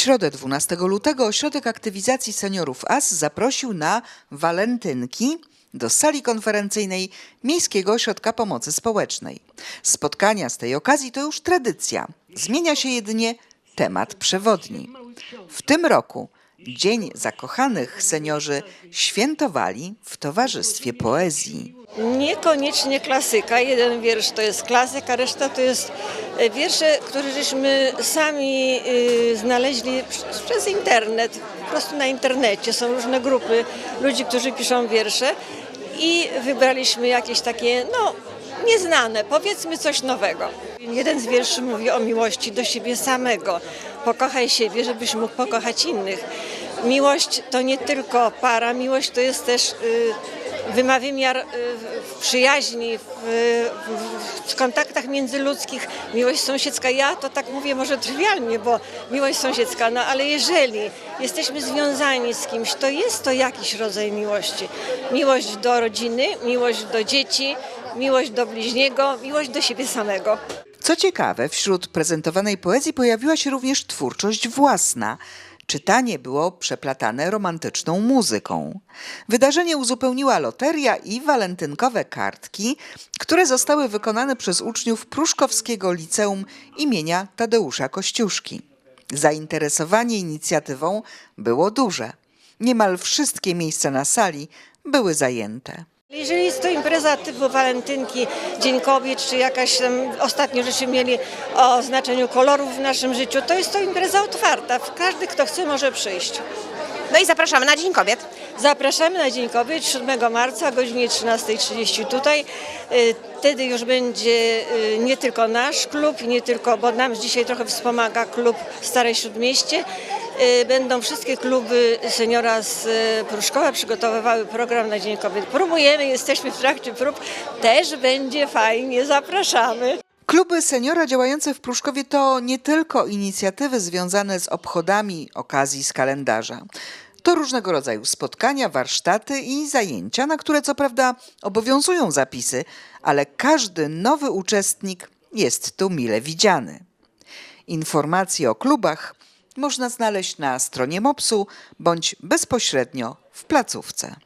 środę 12 lutego Ośrodek Aktywizacji Seniorów AS zaprosił na walentynki do sali konferencyjnej Miejskiego Ośrodka Pomocy Społecznej. Spotkania z tej okazji to już tradycja. Zmienia się jedynie temat przewodni. W tym roku Dzień Zakochanych seniorzy świętowali w towarzystwie poezji. Niekoniecznie klasyka. Jeden wiersz to jest klasyka, reszta to jest e, wiersze, które żeśmy sami y, znaleźli pr- przez internet. Po prostu na internecie są różne grupy ludzi, którzy piszą wiersze i wybraliśmy jakieś takie, no, nieznane, powiedzmy coś nowego. Jeden z wierszy mówi o miłości do siebie samego. Pokochaj siebie, żebyś mógł pokochać innych. Miłość to nie tylko para, miłość to jest też y, wyma wymiar y, w przyjaźni, w, w, w kontaktach międzyludzkich, miłość sąsiedzka. Ja to tak mówię może trywialnie, bo miłość sąsiedzka, no ale jeżeli jesteśmy związani z kimś, to jest to jakiś rodzaj miłości. Miłość do rodziny, miłość do dzieci, miłość do bliźniego, miłość do siebie samego. Co ciekawe, wśród prezentowanej poezji pojawiła się również twórczość własna. Czytanie było przeplatane romantyczną muzyką. Wydarzenie uzupełniła loteria i walentynkowe kartki, które zostały wykonane przez uczniów Pruszkowskiego Liceum imienia Tadeusza Kościuszki. Zainteresowanie inicjatywą było duże. Niemal wszystkie miejsca na sali były zajęte. Jeżeli jest to impreza typu walentynki, Dzień Kobiet, czy jakaś tam, ostatnio żeśmy mieli o znaczeniu kolorów w naszym życiu, to jest to impreza otwarta. Każdy, kto chce, może przyjść. No i zapraszamy na Dzień Kobiet. Zapraszamy na Dzień Kobiet 7 marca o godzinie 13.30 tutaj. Y, Wtedy już będzie y, nie tylko nasz klub, nie tylko, bo nam dzisiaj trochę wspomaga klub Stare Śródmieście. Y, Będą wszystkie kluby seniora z y, Pruszkowa przygotowywały program na Dzień Kobiet. Próbujemy, jesteśmy w trakcie prób. Też będzie fajnie, zapraszamy. Kluby seniora działające w Pruszkowie to nie tylko inicjatywy związane z obchodami okazji z kalendarza. To różnego rodzaju spotkania, warsztaty i zajęcia, na które co prawda obowiązują zapisy, ale każdy nowy uczestnik jest tu mile widziany. Informacje o klubach można znaleźć na stronie MOPS-u bądź bezpośrednio w placówce.